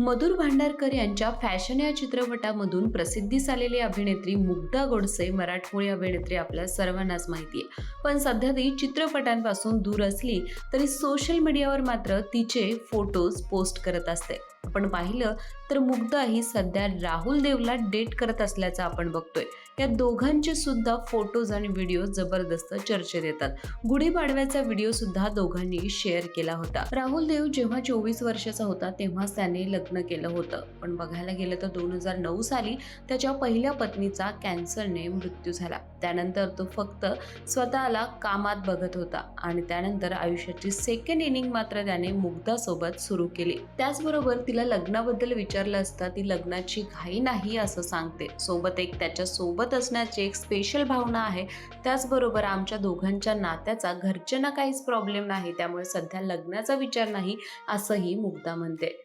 मधुर भांडारकर यांच्या फॅशन या चित्रपटामधून प्रसिद्धीस आलेली अभिनेत्री मुग्धा गोडसे मराठमोळी अभिनेत्री आपल्या सर्वांनाच माहिती आहे पण सध्या ती चित्रपटांपासून दूर असली तरी सोशल मीडियावर मात्र तिचे फोटोज पोस्ट करत असते. आपण पाहिलं तर मुग्धा ही सध्या राहुल देवला डेट करत असल्याचं आपण बघतोय. या दोघांचे सुद्धा फोटोज आणि व्हिडिओ जबरदस्त चर्चेत येतात. गुढीपाडव्याचा व्हिडिओ सुद्धा दोघांनी शेअर केला होता. राहुल देव जेव्हा चोवीस वर्षाचा होता तेव्हाच त्याने लग्न केलं होतं. पण बघायला गेलं तर दोन हजार नऊ साली त्याच्या पहिल्या पत्नीचा कॅन्सरने मृत्यू झाला. त्यानंतर तो फक्त स्वतःला कामात बघत होता आणि त्यानंतर आयुष्याची सेकंड इनिंग मात्र त्याने मुग्धासोबत सुरू केली. त्याचबरोबर तिला लग्नाबद्दल विचारलं असता ती लग्नाची घाई नाही असं सांगते. सोबत एक त्याच्या सोबत असण्याची एक स्पेशल भावना आहे. त्याचबरोबर आमच्या दोघांच्या नात्याचा घरच्यांना काहीच प्रॉब्लेम नाही. त्यामुळे सध्या लग्नाचा विचार नाही असंही मुग्धा म्हणते.